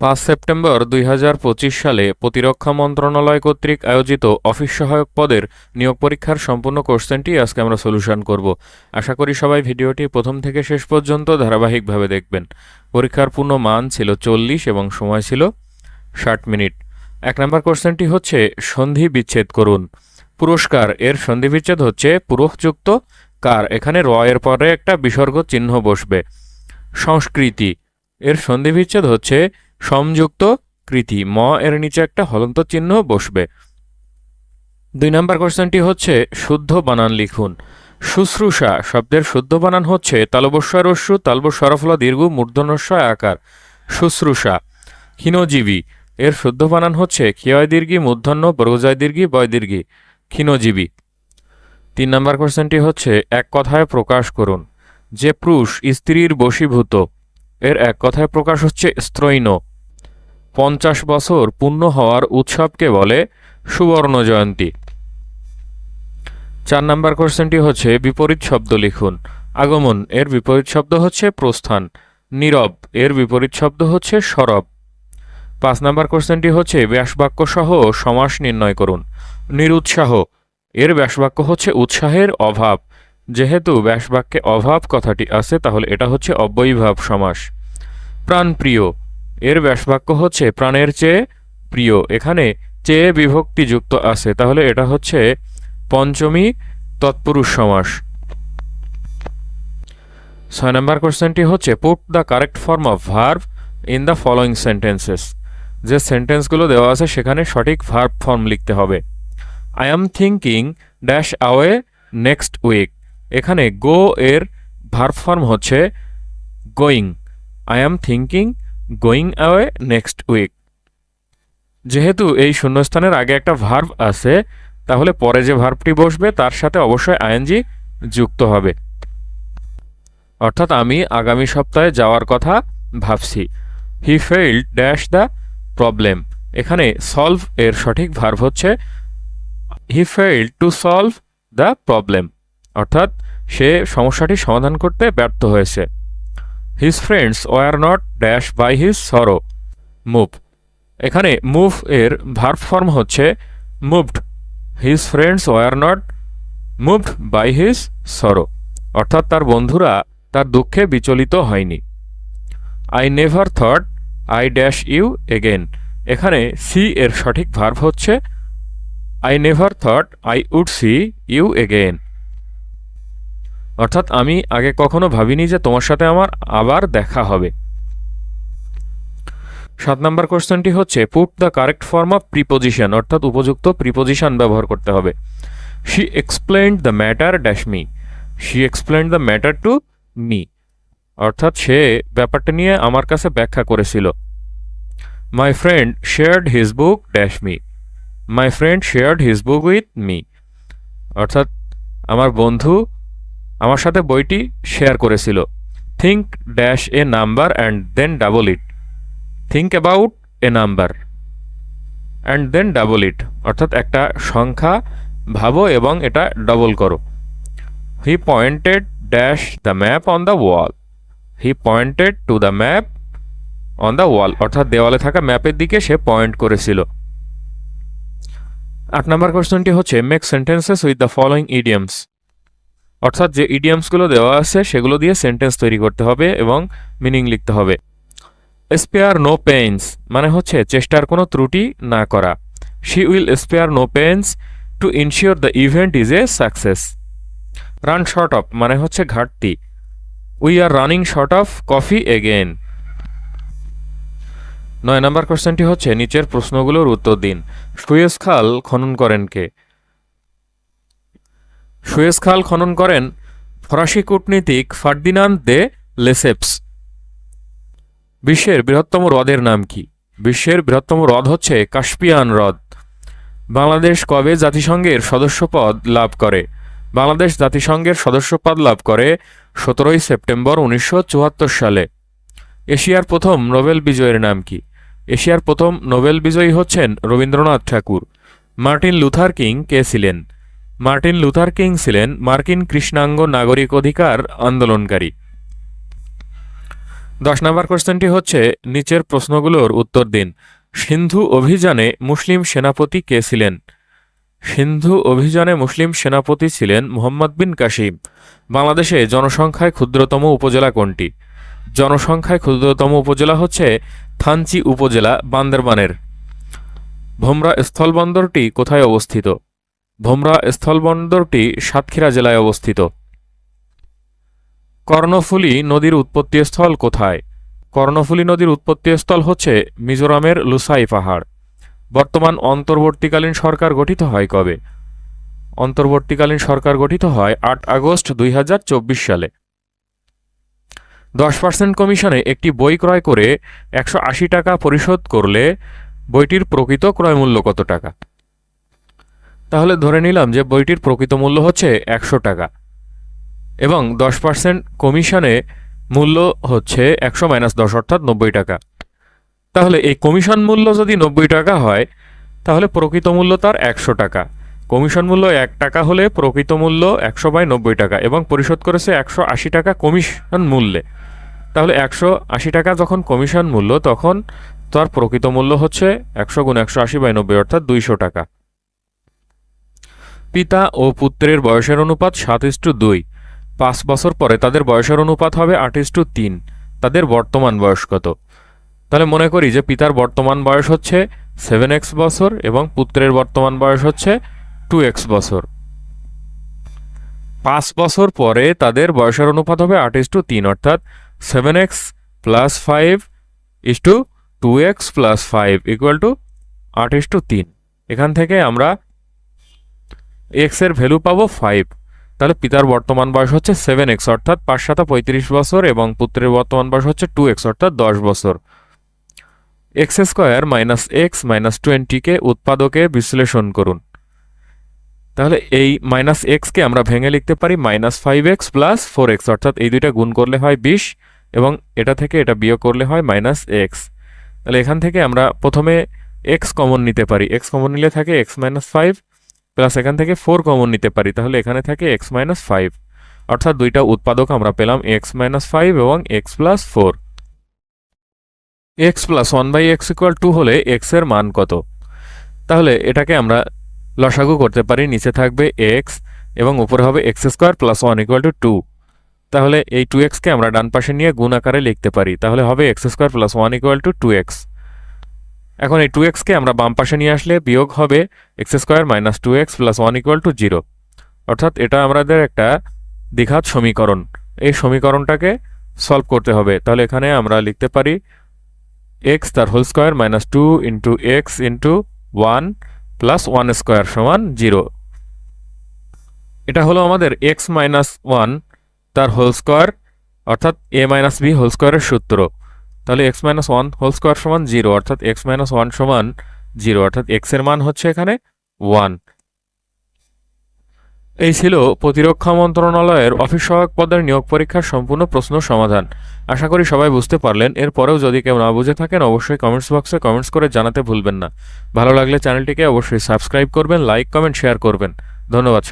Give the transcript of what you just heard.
পাঁচ সেপ্টেম্বর দুই হাজার পঁচিশ সালে প্রতিরক্ষা মন্ত্রণালয় কর্তৃক আয়োজিত অফিস সহায়ক পদের নিয়োগ পরীক্ষার সম্পূর্ণ কোশ্চেনটি আজকে আমরা সলিউশন করব। আশা করি সবাই ভিডিওটি প্রথম থেকে শেষ পর্যন্ত ধারাবাহিকভাবে দেখবেন। পরীক্ষার পূর্ণ মান ছিল চল্লিশ এবং সময় ছিল ষাট মিনিট। এক নম্বর কোশ্চেনটি হচ্ছে সন্ধি বিচ্ছেদ করুন। পুরস্কার, এর সন্ধি বিচ্ছেদ হচ্ছে পুরুষযুক্ত কার এখানে র এর পরে একটা বিসর্গ চিহ্ন বসবে। সংস্কৃতি, এর সন্ধি বিচ্ছেদ হচ্ছে সমযুক্ত কৃতি। ম এর নিচে একটা হলন্ত চিহ্ন বসবে। দুই নম্বর কোশ্চেনটি হচ্ছে, শুদ্ধ বানান লিখুন। শুশ্রূষা শব্দের শুদ্ধ বানান হচ্ছে তালবস্বয় রস্যু, তালব সরফলা, দীর্ঘ মূর্ধনস্বয় আকার। শুশ্রূষা, ক্ষীণজীবী, এর শুদ্ধ বানান হচ্ছে ক্ষয় দীর্ঘি মূর্ধন্য বর্গজয় দীর্ঘি বয় দীর্ঘি ক্ষীণজীবী। তিন নম্বর কোশ্চেনটি হচ্ছে, এক কথায় প্রকাশ করুন। যে পুরুষ স্ত্রীর বশীভূত এর এক কথায় প্রকাশ হচ্ছে স্ত্রৈন পঞ্চাশ বছর পূর্ণ হওয়ার উৎসবকে বলে সুবর্ণ জয়ন্তী। চার নম্বর কোশ্চেনটি হচ্ছে, বিপরীত শব্দ লিখুন। আগমন, এর বিপরীত শব্দ হচ্ছে প্রস্থান। নীরব, এর বিপরীত শব্দ হচ্ছে সরব। পাঁচ নম্বর কোশ্চেনটি হচ্ছে, ব্যাসবাক্য সহ সমাস নির্ণয় করুন। নিরুৎসাহ, এর ব্যাসবাক্য হচ্ছে উৎসাহের অভাব। যেহেতু ব্যাসবাক্যে অভাব কথাটি আছে, তাহলে এটা হচ্ছে অব্যয়ীভাব সমাস। প্রাণপ্রিয় এর ব্যাসবাক্য হচ্ছে প্রাণের চেয়ে প্রিয়। এখানে চেয়ে বিভক্তি যুক্ত আছে, তাহলে এটা হচ্ছে পঞ্চমী তৎপুরুষ সমাস। ছয় নম্বর কোশ্চেনটি হচ্ছে put the correct form of verb in the following sentences যে সেন্টেন্সগুলো দেওয়া আছে, সেখানে সঠিক ভার্ব ফর্ম লিখতে হবে। I am thinking dash away next week এখানে গো এর ভার্ব ফর্ম হচ্ছে going I am thinking going away next week যেহেতু এই শূন্যস্থানের আগে একটা ভার্ভ আছে, তাহলে পরে যে ভার্ভটি বসবে, তার সাথে অবশ্যই আইএনজি যুক্ত হবে। অর্থাৎ আমি আগামী সপ্তাহে যাওয়ার কথা ভাবছি। He failed dash the problem এখানে সলভ এর সঠিক ভার্ভ হচ্ছে he failed to solve the problem অর্থাৎ সে সমস্যাটি সমাধান করতে ব্যর্থ হয়েছে। His friends were not dash by his sorrow move এখানে মুভ এর ভার্ব ফর্ম হচ্ছে moved his friends were not moved by his sorrow অর্থাৎ তার বন্ধুরা তার দুঃখে বিচলিত হয়নি। I never thought I dash you again এখানে সি এর সঠিক ভার্ব হচ্ছে I never thought I would see you again অর্থাৎ আমি আগে কখনো ভাবিনি যে তোমার সাথে আমার আবার দেখা হবে। সাত নম্বর কোশ্চেনটি হচ্ছে put the correct form of preposition অর্থাৎ উপযুক্ত প্রিপোজিশন ব্যবহার করতে হবে। She explained the matter dash me she explained the matter to me অর্থাৎ সে ব্যাপারটা নিয়ে আমার কাছে ব্যাখ্যা করেছিল। My friend shared his book dash me my friend shared his book with me অর্থাৎ আমার বন্ধু আমার সাথে বইটি শেয়ার করেছিল। Think dash a number and then double it think about a number and then double it অর্থাৎ একটা সংখ্যা ভাবো এবং এটা ডবল করো। He pointed dash the map on the wall he pointed to the map on the wall অর্থাৎ দেওয়ালে থাকা ম্যাপের দিকে সে পয়েন্ট করেছিল। আট নম্বর কোশ্চেনটি হচ্ছে make sentences with the following idioms অর্থাৎ যে ইডিয়ামসগুলো দেওয়া আছে, সেগুলো দিয়ে সেন্টেন্স তৈরি করতে হবে এবং মিনিং লিখতে হবে। স্পেয়ার নো পেইনস মানে হচ্ছে চেষ্টার কোনো ত্রুটি না করা। She will spare no pains to ensure the event is a success run short of মানে হচ্ছে ঘাটতি। We are running short of coffee again নয় নম্বর কোশ্চেনটি হচ্ছে, নিচের প্রশ্নগুলোর উত্তর দিন। সুয়েজ খাল খনন করেন কে? সুয়েজ খাল খনন করেন ফরাসি কূটনীতিক ফার্দিনান্দ দে লেসেপস। বিশ্বের বৃহত্তম হ্রদের নাম কি? বিশ্বের বৃহত্তম হ্রদ হচ্ছে কাস্পিয়ান হ্রদ। বাংলাদেশ কবে জাতিসংঘের সদস্যপদ লাভ করে? বাংলাদেশ জাতিসংঘের সদস্যপদ লাভ করে সতেরোই সেপ্টেম্বর উনিশশো চুয়াত্তর সালে। এশিয়ার প্রথম নোবেল বিজয়ের নাম কি? এশিয়ার প্রথম নোবেল বিজয়ী হচ্ছেন Rabindranath Thakur. Martin Luther King কে ছিলেন? মার্টিন লুথার কিং ছিলেন মার্কিন কৃষ্ণাঙ্গ নাগরিক অধিকার আন্দোলনকারী। দশ নম্বর কোশ্চেনটি হচ্ছে, নিচের প্রশ্নগুলোর উত্তর দিন। সিন্ধু অভিযানে মুসলিম সেনাপতি কে ছিলেন? সিন্ধু অভিযানে মুসলিম সেনাপতি ছিলেন মোহাম্মদ বিন কাশিম বাংলাদেশে জনসংখ্যায় ক্ষুদ্রতম উপজেলা কোনটি? জনসংখ্যায় ক্ষুদ্রতম উপজেলা হচ্ছে থানচি উপজেলা বান্দরবানের। ভোমরা স্থলবন্দরটি কোথায় অবস্থিত? ভোমরা স্থলবন্দরটি সাতক্ষীরা জেলায় অবস্থিত। কর্ণফুলী নদীর উৎপত্তিস্থল কোথায়? কর্ণফুলী নদীর উৎপত্তিস্থল হচ্ছে মিজোরামের লুসাই পাহাড়। বর্তমান অন্তর্বর্তীকালীন সরকার গঠিত হয় কবে? অন্তর্বর্তীকালীন সরকার গঠিত হয় আট আগস্ট দুই হাজার চব্বিশ সালে। দশ পার্সেন্ট কমিশনে একটি বই ক্রয় করে একশো আশি টাকা পরিশোধ করলে বইটির প্রকৃত ক্রয়মূল্য কত টাকা? তাহলে ধরে নিলাম যে বইটির প্রকৃত মূল্য হচ্ছে একশো টাকা এবং দশ পার্সেন্ট কমিশনে মূল্য হচ্ছে একশো মাইনাস দশ অর্থাৎ নব্বই টাকা। তাহলে এই কমিশন মূল্য যদি নব্বই টাকা হয়, তাহলে প্রকৃত মূল্য তার একশো টাকা। কমিশন মূল্য এক টাকা হলে প্রকৃত মূল্য একশো বাই নব্বই টাকা এবং পরিশোধ করেছে একশো আশি টাকা কমিশন মূল্যে। তাহলে একশো আশি টাকা যখন কমিশন মূল্য, তখন তার প্রকৃত মূল্য হচ্ছে একশো গুণ একশো আশি বাই নব্বই অর্থাৎ দুইশো টাকা। পিতা ও পুত্রের বয়সের অনুপাত সাত ইস্টু দুই। পাঁচ বছর পরে তাদের বয়সের অনুপাত হবে আট ইস্টু তিন। তাদের বর্তমান বয়স কত? তাহলে মনে করি যে পিতার বর্তমান বয়স হচ্ছে সেভেন এক্স বছর এবং পুত্রের বর্তমান বয়স হচ্ছে টু এক্স বছর। পাঁচ বছর পরে তাদের বয়সের অনুপাত হবে আট ইস টু তিন, অর্থাৎ seven x plus five is to to x plus five equal to আট ইস টু তিন। এখান থেকে আমরা এক্সের ভ্যালু পাবো ফাইভ তাহলে পিতার বর্তমান বয়স হচ্ছে সেভেন এক্স অর্থাৎ পাঁচ পঁয়ত্রিশ বছর এবং পুত্রের বর্তমান বয়স হচ্ছে টু এক্স অর্থাৎ দশ বছর। X square minus x minus টোয়েন্টিকে উৎপাদকে বিশ্লেষণ করুন। তাহলে এই মাইনাস এক্সকে আমরা ভেঙে লিখতে পারি minus five x plus four x অর্থাৎ এই দুইটা গুণ করলে হয় বিশ এবং এটা থেকে এটা বিয়োগ করলে হয় মাইনাস এক্স তাহলে এখান থেকে আমরা প্রথমে এক্স কমন নিতে পারি। এক্স কমন নিলে থাকে এক্স মাইনাস ফাইভ প্লাস এখান থেকে ফোর কমন নিতে পারি, তাহলে এখানে থাকে এক্স মাইনাস ফাইভ অর্থাৎ দুইটা উৎপাদক আমরা পেলাম এক্স মাইনাস ফাইভ এবং x plus four x plus one by x equal to হলে এক্সের মান কত? তাহলে এটাকে আমরা লসাগু করতে পারি, নিচে থাকবে এক্স এবং উপরে হবে x square plus one equal to two তাহলে এই টু এক্সকে আমরা ডান পাশে নিয়ে গুণ আকারে লিখতে পারি, তাহলে হবে x square plus one equal to two x এখন এই টু এক্সকে আমরা বাম পাশে নিয়ে আসলে বিয়োগ হবে x square minus two x plus one equal to zero অর্থাৎ এটা আমাদের একটা দ্বিঘাত সমীকরণ। এই সমীকরণটাকে সলভ করতে হবে। তাহলে এখানে আমরা লিখতে পারি এক্স তার whole square minus two into x into one plus one square সমান জিরো এটা হলো আমাদের এক্স মাইনাস ওয়ান তার হোল স্কোয়ার অর্থাৎ এ মাইনাস বি হোল স্কোয়ারের সূত্র। তাহলে x minus one whole square সমান জিরো অর্থাৎ এক্স মাইনাস ওয়ান সমান জিরো অর্থাৎ এক্সের মান হচ্ছে এখানে ওয়ান এই ছিল প্রতিরক্ষা মন্ত্রণালয়ের অফিস সহায়ক পদের নিয়োগ পরীক্ষার সম্পূর্ণ প্রশ্ন সমাধান। আশা করি সবাই বুঝতে পারলেন। এরপরেও যদি কেউ না বুঝে থাকেন, অবশ্যই কমেন্টস বক্সে কমেন্টস করে জানাতে ভুলবেন না। ভালো লাগলে চ্যানেলটিকে অবশ্যই সাবস্ক্রাইব করবেন লাইক কমেন্ট শেয়ার করবেন। ধন্যবাদ